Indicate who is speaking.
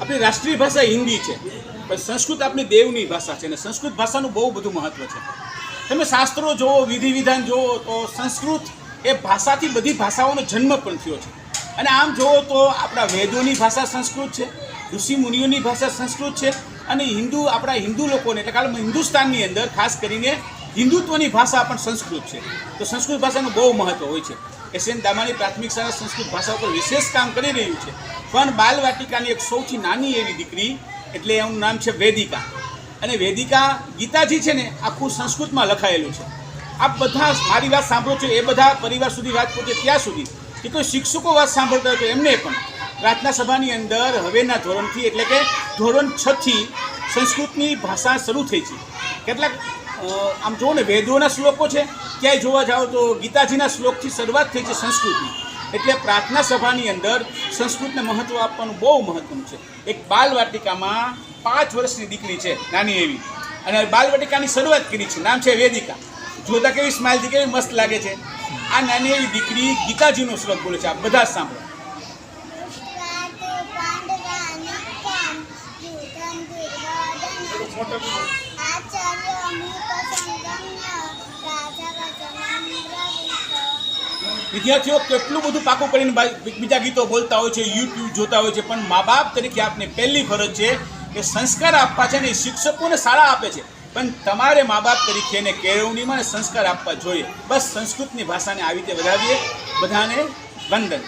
Speaker 1: આપણી રાષ્ટ્રીય ભાષા હિન્દી છે, પણ સંસ્કૃત આપણી દેવની ભાષા છે અને સંસ્કૃત ભાષાનું બહુ બધું મહત્ત્વ છે. તમે શાસ્ત્રો જુઓ વિધિ વિધાન જુઓ, તો સંસ્કૃત એ ભાષાથી બધી ભાષાઓનો જન્મ પણ થયો છે. અને આમ જુઓ તો આપણા વેદોની ભાષા સંસ્કૃત છે, ઋષિ મુનિઓની ભાષા સંસ્કૃત છે, અને હિન્દુ, આપણા હિન્દુ લોકોને, એટલે કે હિન્દુસ્તાનની અંદર ખાસ કરીને હિન્દુત્વની ભાષા પણ સંસ્કૃત છે. તો સંસ્કૃત ભાષાનું બહુ મહત્ત્વ હોય છે એસએન દામાની પ્રાથમિક શાળા સંસ્કૃત ભાષા ઉપર વિશેષ કામ કરી રહ્યું છે. પણ બાલવાટિકાની એક સૌથી નાની એવી દીકરી, એટલે એનું નામ છે વેદિકા. અને વેદિકા ગીતાજી છે ને, આખું સંસ્કૃતમાં લખાયેલું છે. આપ બધા મારી વાત સાંભળો છો, એ બધા પરિવાર સુધી વાત પહોંચે ત્યાં સુધી. કે કોઈ શિક્ષકો વાત સાંભળતા હોય તો એમને પણ. પ્રાર્થના સભાની અંદર હવેના ધોરણથી, એટલે કે ધોરણ છથી સંસ્કૃતની ભાષા શરૂ થઈ છે. કેટલાક આમ જુઓ ને, વેદોના શ્લોકો છે, ક્યાંય જોવા જાઓ તો ગીતાજીના શ્લોકથી શરૂઆત થઈ છે સંસ્કૃતની. એટલે પ્રાર્થના સભાની અંદર સંસ્કૃતને મહત્ત્વ આપવાનું બહુ મહત્ત્વનું છે. એક બાલવાટિકામાં પાંચ વર્ષની દીકરી છે, નાની એવી. અને બાલવાટિકાની શરૂઆત કરી છે, નામ છે વેદિકા. જોતા કેવી સ્માઇલથી કેવી મસ્ત લાગે છે. આ નાની એવી દીકરી ગીતાજીનો શ્લોક બોલે છે આ બધા સાંભળો વિદ્યાર્થીઓ, કેટલું બધું પાકું કરીને બીજા ગીતો બોલતા હોય છે યુટ્યુબ જોતા હોય છે, પણ મા બાપ તરીકે આપને પહેલી ફરજ છે કે સંસ્કાર આપવા છે ને શિક્ષકોને સારા આપે છે. પણ તમારે મા બાપ તરીકે એને કેળવણીમાં સંસ્કાર આપવા જોઈએ. બસ સંસ્કૃતની ભાષાને આવી રીતે વધાવીએ. બધાને વંદન.